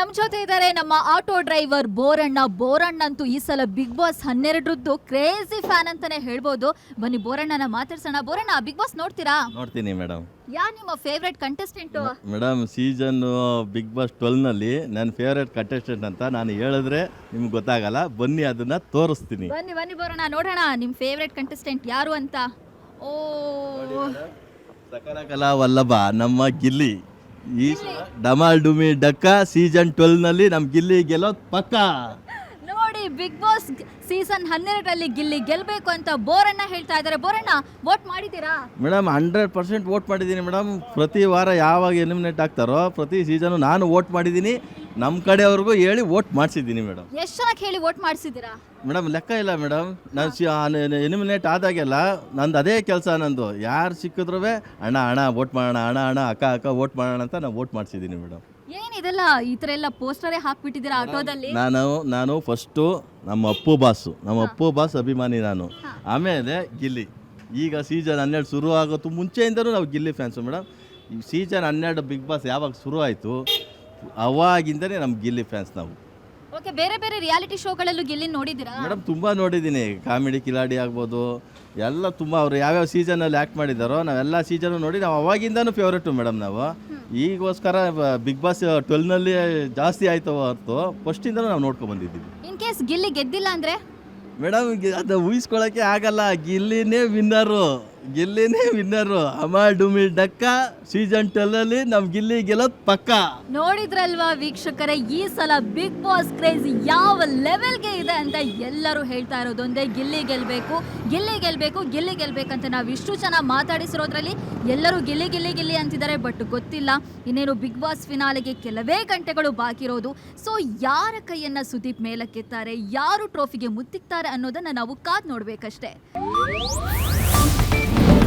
ನಮ್ ಜೊತೆ ಇದ್ದಾರೆ ನಮ್ಮ ಆಟೋ ಡ್ರೈವರ್ ಬೋರಣ್ಣ. ಬೋರಣ್ಣ ಅಂತೂ ಈ ಸಲ ಬಿಗ್ ಬಾಸ್ ಹನ್ನೆರಡರದ್ದು ಕ್ರೇಜಿ ಫ್ಯಾನ್ ಅಂತಾನೆ ಹೇಳ್ಬೋದು. ಬನ್ನಿ ಬೋರಣ್ಣನ ಮಾತಾಡ್ಸೋಣ. ಬೋರಣ್ಣ ಬಿಗ್ ಬಾಸ್ ನೋಡ್ತೀರಾ? ನೋಡ್ತೀನಿ ಮೇಡಮ್. ಯಾ ನಿಮ್ಮ favourite contestant madam season big boss ಟ್ವೆಲ್ನಲ್ಲಿ ನನ್ನ ಫೇವ್ರೆಟ್ ಕಂಟೆಸ್ಟೆಂಟ್ ಅಂತ ನಾನು ಹೇಳಿದ್ರೆ ನಿಮ್ಗೆ ಗೊತ್ತಾಗಲ್ಲ. ಬನ್ನಿ ಅದನ್ನ ತೋರಿಸ್ತೀನಿ. ಬನ್ನಿ ಬನ್ನಿ ಬೋರಣ್ಣ ನೋಡೋಣ. ನಿಮ್ಮ ಫೇವ್ರೆಟ್ ಕಂಟೆಸ್ಟೆಂಟ್ ಯಾರು ಅಂತ? ಓ. ಸಕಲ ಕಲಾ ವಲ್ಲಭ ನಮ್ಮ ಗಿಲ್ಲಿ. ಈ ಡಮಾಲ್ ಡುಮಿ ಡಕ್ಕ ಸೀಸನ್ ಟ್ವೆಲ್ನಲ್ಲಿ ನಮ್ಮ ಗಿಲ್ಲಿ ಗೆಲ್ಲೋದು ಪಕ್ಕ. ನೋಡಿ ಬಿಗ್ ಬಾಸ್ ಸೀಸನ್ ಹನ್ನೆರಡರಲ್ಲಿ ಗಿಲ್ಲಿ ಗೆಲ್ಲಬೇಕು ಅಂತ ಬೋರಣ್ಣ ಹೇಳ್ತಾ ಇದ್ದಾರೆ. ಬೋರಣ್ಣ ವೋಟ್ ಮಾಡಿದ್ದೀರಾ? ಮೇಡಮ್ ಹಂಡ್ರೆಡ್ ಪರ್ಸೆಂಟ್ ವೋಟ್ ಮಾಡಿದ್ದೀನಿ ಮೇಡಮ್. ಪ್ರತಿ ವಾರ ಯಾವಾಗ ಎಲಿಮಿನೇಟ್ ಆಗ್ತಾರೋ ಪ್ರತಿ ಸೀಸನು ನಾನು ವೋಟ್ ಮಾಡಿದ್ದೀನಿ. ನಮ್ಮ ಕಡೆಯವ್ರಿಗೂ ಹೇಳಿ ವೋಟ್ ಮಾಡಿಸಿದ್ದೀನಿ ಮೇಡಮ್ ಎಷ್ಟು ಜನಕ್ಕೆ ಹೇಳಿ ವೋಟ್ ಮಾಡಿಸಿದ್ದೀರಾ? ಮೇಡಮ್ ಲೆಕ್ಕ ಇಲ್ಲ ಮೇಡಮ್ ನಾನು ಎನಿಮಿನೇಟ್ ಎಲಿಮಿನೇಟ್ ಆದಾಗೆಲ್ಲ ನಂದು ಅದೇ ಕೆಲಸ ನಂದು. ಯಾರು ಸಿಕ್ಕಿದ್ರು ಅಣ್ಣ ಅಣ್ಣ ವೋಟ್ ಮಾಡೋಣ ಅಣ್ಣ ಅಣ್ಣ ಅಕ್ಕ ಅಕ್ಕ ವೋಟ್ ಮಾಡೋಣ ಅಂತ ನಾನು ವೋಟ್ ಮಾಡಿಸಿದ್ದೀನಿ ಮೇಡಮ್ ಏನಿದೆಲ್ಲ ಈ ಥರ ಎಲ್ಲ ಪೋಸ್ಟರೇ ಹಾಕ್ಬಿಟ್ಟಿದ್ದೀರಾ ಆಟೋದಲ್ಲಿ? ನಾನು ನಾನು ಫಸ್ಟು ನಮ್ಮ ಅಪ್ಪು ಬಾಸು ನಮ್ಮ ಅಪ್ಪು ಬಾಸ್ ಅಭಿಮಾನಿ ನಾನು. ಆಮೇಲೆ ಗಿಲ್ಲಿ. ಈಗ ಸೀಸನ್ ಹನ್ನೆರಡು ಶುರು ಆಗೋದು ಮುಂಚೆಯಿಂದನೂ ನಾವು ಗಿಲ್ಲಿ ಫ್ಯಾನ್ಸು ಮೇಡಮ್ ಈ ಸೀಸನ್ ಹನ್ನೆರಡು ಬಿಗ್ ಬಾಸ್ ಯಾವಾಗ ಶುರು ಆಯಿತು ಅವಾಗಿಂದನೇ ನಮ್ಮ ಗಿಲ್ಲಿ ಫ್ಯಾನ್ಸ್ ನಾವು. ಓಕೆ ಬೇರೆ ಬೇರೆ ರಿಯಾಲಿಟಿ ಶೋಗಳಲ್ಲೂ ಗಿಲ್ಲಿ ನೋಡಿದ್ದೀರಾ? ಮೇಡಮ್ ತುಂಬ ನೋಡಿದ್ದೀನಿ. ಕಾಮಿಡಿ ಕಿಲಾಡಿ ಆಗ್ಬೋದು ಎಲ್ಲ ತುಂಬ ಅವರು ಯಾವ್ಯಾವ ಸೀಸನಲ್ಲಿ ಆ್ಯಕ್ಟ್ ಮಾಡಿದ್ದಾರೋ ನಾವೆಲ್ಲ ಸೀಸನು ನೋಡಿ ನಾವು ಅವಾಗಿಂದನೂ ಫೇವ್ರೇಟು ಮೇಡಮ್ ನಾವು. ಈಗೋಸ್ಕರ ಬಿಗ್ ಬಾಸ್ ಟ್ವೆಲ್ನಲ್ಲಿ ಜಾಸ್ತಿ ಆಯಿತು ಹೊರತು ಫಸ್ಟಿಂದನೂ ನಾವು ನೋಡ್ಕೊಂಡು ಬಂದಿದ್ದೀವಿ. ಇನ್ ಕೇಸ್ ಗಿಲ್ಲಿ ಗೆದ್ದಿಲ್ಲ ಅಂದರೆ? ಮೇಡಮ್ ಅದು ಊಹಿಸ್ಕೊಳ್ಳೋಕ್ಕೆ ಆಗಲ್ಲ. ಗಿಲ್ಲಿನೇ ವಿನ್ನರು ಗಿಲ್ಲಿನೇ ವಿನ್ನರು ಅಮಾಡುಮಿ ಡಕ್ಕ ಸೀಸನ್ ಅಲ್ಲಿ ನಮ್ ಗಿಲ್ಲಿ ಗೆಲ್ಲೋದ್ ಪಕ್ಕ. ನೋಡಿದ್ರಲ್ವಾ ವೀಕ್ಷಕರೇ, ಈ ಸಲ ಬಿಗ್ ಬಾಸ್ ಕ್ರೇಜ್ ಯಾವ ಲೆವೆಲ್ಗೆ ಇದೆ ಅಂತ ಎಲ್ಲರೂ ಹೇಳ್ತಾ ಇರೋದೊಂದೇ ಗಿಲ್ಲಿ ಗೆಲ್ಬೇಕು ಗಿಲ್ಲಿ ಗೆಲ್ಬೇಕು, ಗಿಲ್ಲಿ ಗೆಲ್ಬೇಕಂತ ನಾವು ಇಷ್ಟು ಜನ ಮಾತಾಡಿಸಿರೋದ್ರಲ್ಲಿ ಎಲ್ಲರೂ ಗಿಲ್ಲಿ ಗಿಲ್ಲಿ ಗಿಲ್ಲಿ ಅಂತಿದ್ದಾರೆ. ಬಟ್ ಗೊತ್ತಿಲ್ಲ, ಇನ್ನೇನು ಬಿಗ್ ಬಾಸ್ ಫಿನಾಲೆಗೆ ಕೆಲವೇ ಗಂಟೆಗಳು ಬಾಕಿ ಇರೋದು. ಸೊ ಯಾರ ಕೈಯನ್ನ ಸುದೀಪ್ ಮೇಲಕ್ಕೆತ್ತಾರೆ, ಯಾರು ಟ್ರೋಫಿಗೆ ಮುತ್ತಿಕ್ತಾರೆ ಅನ್ನೋದನ್ನ ನಾವು ಕಾದ್ ನೋಡ್ಬೇಕಷ್ಟೇ.